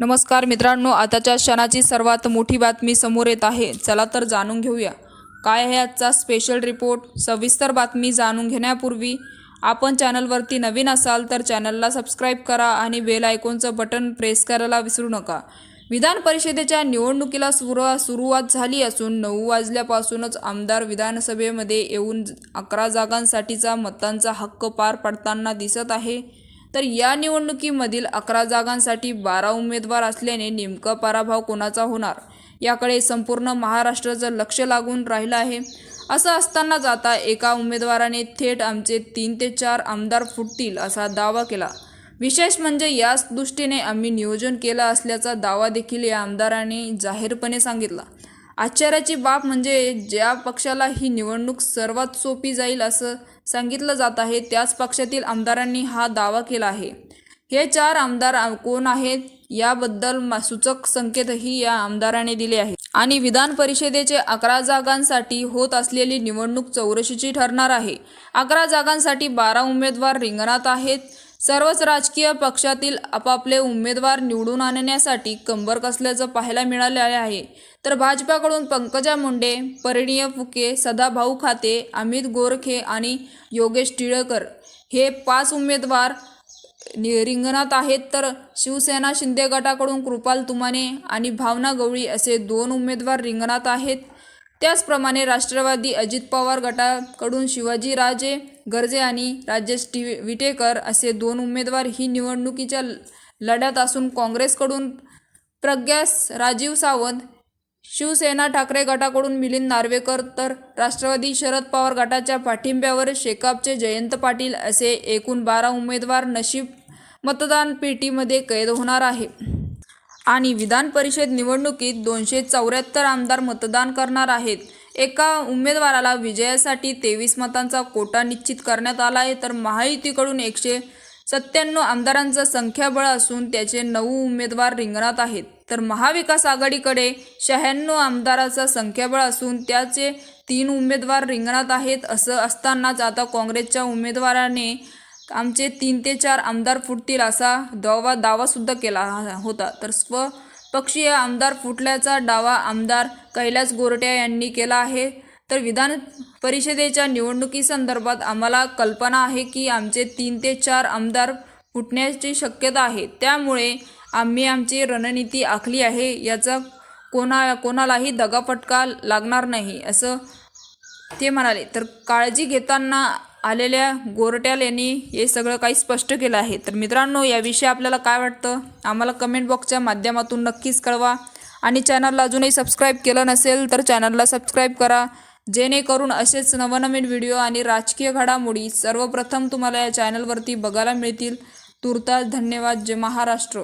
नमस्कार मित्रांनो आताच्या क्षणाची सर्वात मोठी बातमी समोर येत आहे. चला तर जाणून घेऊया. काय आहे आजचा स्पेशल रिपोर्ट सविस्तर बातमी जाणून घेण्यापूर्वी आपण चॅनलवरती नवीन असाल तर चॅनलला सबस्क्राईब करा आणि बेल आयकॉनचं बटन प्रेस करायला विसरू नका. विधान परिषदेच्या निवडणुकीला सुरू सुरुवात झाली असून नऊ वाजल्यापासूनच आमदार विधानसभेमध्ये येऊन अकरा जागांसाठीचा मतांचा हक्क पार पडताना दिसत आहे. तर या निवडणुकीमधील अकरा जागांसाठी बारा उमेदवार असल्याने नेमका पराभव कोणाचा होणार? याकडे संपूर्ण महाराष्ट्राचं लक्ष लागून राहिलं आहे. असं असतानाच आता एका उमेदवाराने थेट आमचे तीन ते चार आमदार फुटतील असा दावा केला. विशेष म्हणजे याच दृष्टीने आम्ही नियोजन केलं असल्याचा दावा देखील या आमदारांनी जाहीरपणे सांगितला. आश्चर्याची बाब म्हणजे ज्या पक्षाला ही निवडणूक सर्वात सोपी जाईल असं सांगितलं जात आहे त्याच पक्षातील आमदारांनी हा दावा केला आहे. हे चार आमदार कोण आहेत याबद्दल सूचक संकेतही या आमदाराने दिले आहेत. आणि विधान परिषदेचे अकरा जागांसाठी होत असलेली निवडणूक चौरशीची ठरणार आहे. अकरा जागांसाठी बारा उमेदवार रिंगणात आहेत. सर्वच राजकीय पक्षातील आपापले उमेदवार निवडून आणण्यासाठी कंबर कसल्याचं पाहायला मिळाले आहे. तर भाजपाकडून पंकजा मुंडे परिणीय फुके सदाभाऊ खाते अमित गोरखे आणि योगेश टिळकर हे पाच उमेदवार नि- रिंगणात आहेत. तर शिवसेना शिंदे गटाकडून कृपाल तुमाने आणि भावना गवळी असे दोन उमेदवार रिंगणात आहेत. त्याचप्रमाणे राष्ट्रवादी अजित पवार गटाकडून शिवाजी राजे गर्जे आणि राजेश टी विटेकर असे दोन उमेदवार ही निवडणुकीच्या ल- लढ्यात असून काँग्रेसकडून प्रज्ञास राजीव सावंत शिवसेना ठाकरे गटाकडून मिलिंद नार्वेकर तर राष्ट्रवादी शरद पवार गटाच्या पाठिंब्यावर शेकापचे जयंत पाटील असे एकूण बारा उमेदवार नशीब मतदान पेटीमध्ये कैद होणार आहे. आणि विधान परिषद निवडणुकीत दोनशे चौऱ्याहत्तर आमदार मतदान करणार आहेत. एका उमेदवाराला विजयासाठी तेवीस मतांचा कोटा निश्चित करण्यात आला आहे. तर महायुतीकडून एकशे सत्त्याण्णव आमदारांचं संख्याबळ असून त्याचे नऊ उमेदवार रिंगणात आहेत. तर महाविकास आघाडीकडे शहाण्णव आमदाराचं संख्याबळ असून त्याचे तीन उमेदवार रिंगणात आहेत. असं असतानाच आता काँग्रेसच्या उमेदवाराने आमचे तीन ते चार आमदार फुटतील असा दावा दावासुद्धा केला होता. तर स्वपक्षीय आमदार फुटल्याचा दावा आमदार कैलास गोरट्या यांनी केला आहे. तर विधान परिषदेच्या निवडणुकीसंदर्भात आम्हाला कल्पना आहे की आमचे तीन ते चार आमदार फुटण्याची शक्यता आहे. त्यामुळे आम्ही आमची रणनीती आखली आहे. याचा कोणा कोणालाही दगाफटका लागणार नाही असं ते म्हणाले. तर काळजी घेताना आलेल्या गोरट्याल यांनी हे सगळं काही स्पष्ट केलं आहे. तर मित्रांनो याविषयी आपल्याला काय वाटतं? आम्हाला कमेंट बॉक्सच्या माध्यमातून नक्कीच कळवा. आणि चॅनलला अजूनही सबस्क्राईब केलं नसेल तर चॅनलला सबस्क्राईब करा. जेणेकरून असेच नवनवीन व्हिडिओ आणि राजकीय घडामोडी सर्वप्रथम तुम्हाला या चॅनलवरती बघायला मिळतील. तुर्तास धन्यवाद. जय महाराष्ट्र.